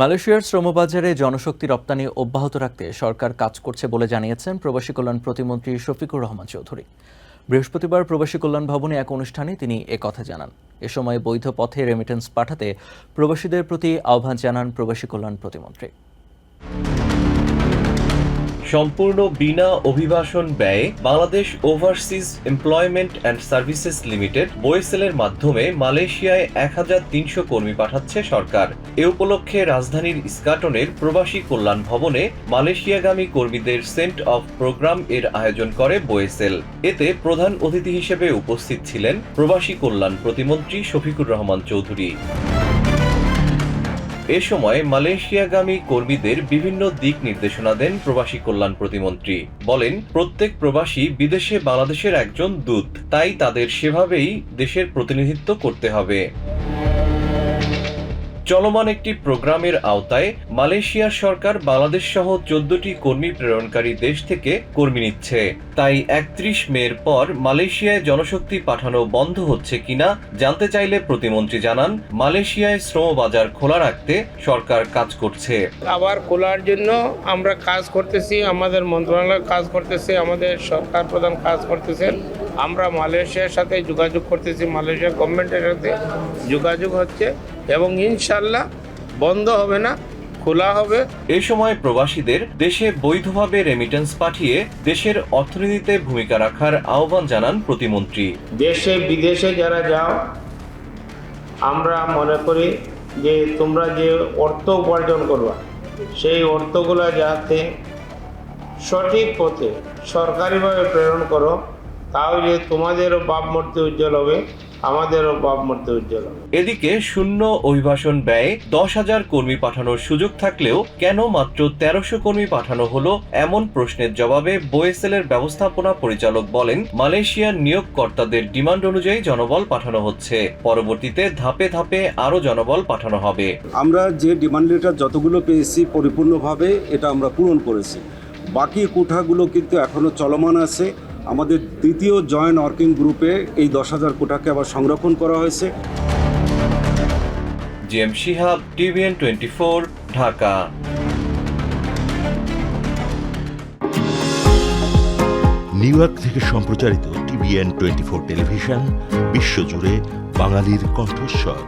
মালয়েশিয়ার শ্রমবাজারে জনশক্তি রপ্তানি অব্যাহত রাখতে সরকার কাজ করছে বলে জানিয়েছেন প্রবাসী কল্যাণ প্রতিমন্ত্রী শফিকুর রহমান চৌধুরী। বৃহস্পতিবার প্রবাসী কল্যাণ ভবনে এক অনুষ্ঠানে তিনি একথা জানান। এ সময় বৈধ পথে রেমিটেন্স পাঠাতে প্রবাসীদের প্রতি আহ্বান জানান প্রবাসী কল্যাণ প্রতিমন্ত্রী। সম্পূর্ণ বিনা অভিবাসন ব্যয়ে Bangladesh overseas employment and services limited বোয়েসেলের মাধ্যমে মালয়েশিয়ায় এক হাজার তিনশো কর্মী পাঠাচ্ছে সরকার। এ উপলক্ষে রাজধানীর ইস্কাটনের প্রবাসী কল্যাণ ভবনে মালয়েশিয়াগামী কর্মীদের সেন্ট অফ প্রোগ্রাম এর আয়োজন করে বোয়েসেল এতে প্রধান অতিথি হিসেবে উপস্থিত ছিলেন প্রবাসী কল্যাণ প্রতিমন্ত্রী শফিকুর রহমান চৌধুরী। এ সময় মালয়েশিয়াগামী কর্মীদের বিভিন্ন দিক নির্দেশনা দেন প্রবাসী কল্যাণ প্রতিমন্ত্রী। বলেন, প্রত্যেক প্রবাসী বিদেশে বাংলাদেশের একজন দূত, তাই তাদের সেভাবেই দেশের প্রতিনিধিত্ব করতে হবে। চলমান একটি প্রোগ্রামের আওতায় মালয়েশিয়ার সরকার বাংলাদেশ সহ চোদ্দটি কর্মী প্রেরণকারী দেশ থেকে কর্মী নিচ্ছে। তাই একত্রিশ মের পর মালয়েশিয়ায় জনশক্তি পাঠানো বন্ধ হচ্ছে কিনা জানতে চাইলে প্রতিমন্ত্রী জানান, মালয়েশিয়ায় শ্রম বাজার খোলা রাখতে সরকার কাজ করছে। আবার খোলার জন্য আমরা কাজ করতেছি, আমাদের মন্ত্রণালয় কাজ করতেছে, আমাদের সরকার প্রধান কাজ করতেছেন। আমরা মালয়েশিয়ার সাথে যোগাযোগ করতেছি মালয়েশিয়া গভর্নমেন্টের সাথে যোগাযোগ হচ্ছে। এবং ইনশাল্লাহ বন্ধ হবে না খোলা হবে। এ সময় প্রবাসীদের দেশে বৈধভাবে রেমিটেন্স পাঠিয়ে দেশের অর্থনীতিতে ভূমিকা রাখার আহ্বান জানান প্রতিমন্ত্রী। দেশে বিদেশে যারা যাও আমরা মনে করি যে তোমরা যে অর্থ উপার্জন করবা সেই অর্থগুলো যাতে সঠিক পথে সরকারিভাবে প্রেরণ করো তাহলে তোমাদেরও ভাবমূর্তি উজ্জ্বল হবে আমাদেরও ভাবমূর্তি উজ্জ্বল হবে। এদিকে শূন্য অভিবাসন ব্যয়ে দশ হাজার কর্মী পাঠানোর সুযোগ থাকলেও কেন মাত্র তেরোশো কর্মী পাঠানো হলো এমন প্রশ্নের জবাবে বোয়েসেলের ব্যবস্থাপনা পরিচালক বলেন মালয়েশিয়ার নিয়োগকর্তাদের ডিমান্ড অনুযায়ী জনবল পাঠানো হচ্ছে। পরবর্তীতে ধাপে ধাপে আরও জনবল পাঠানো হবে। আমরা যে ডিমান্ড লেটার যতগুলো পেয়েছি পরিপূর্ণভাবে এটা আমরা পূরণ করেছি। বাকি কোঠাগুলো কিন্তু এখনও চলমান আছে। আমাদের দ্বিতীয় জয়েন্ট ওয়ার্কিং গ্রুপে এই দশ হাজার কোটাকে আবার সংরক্ষণ করা হয়েছে। G M Shihab TVN twenty four Dhaka. New York থেকে সম্প্রচারিত টিভিএন টোয়েন্টি ফোর টেলিভিশন বিশ্বজুড়ে বাঙালির কণ্ঠস্বর।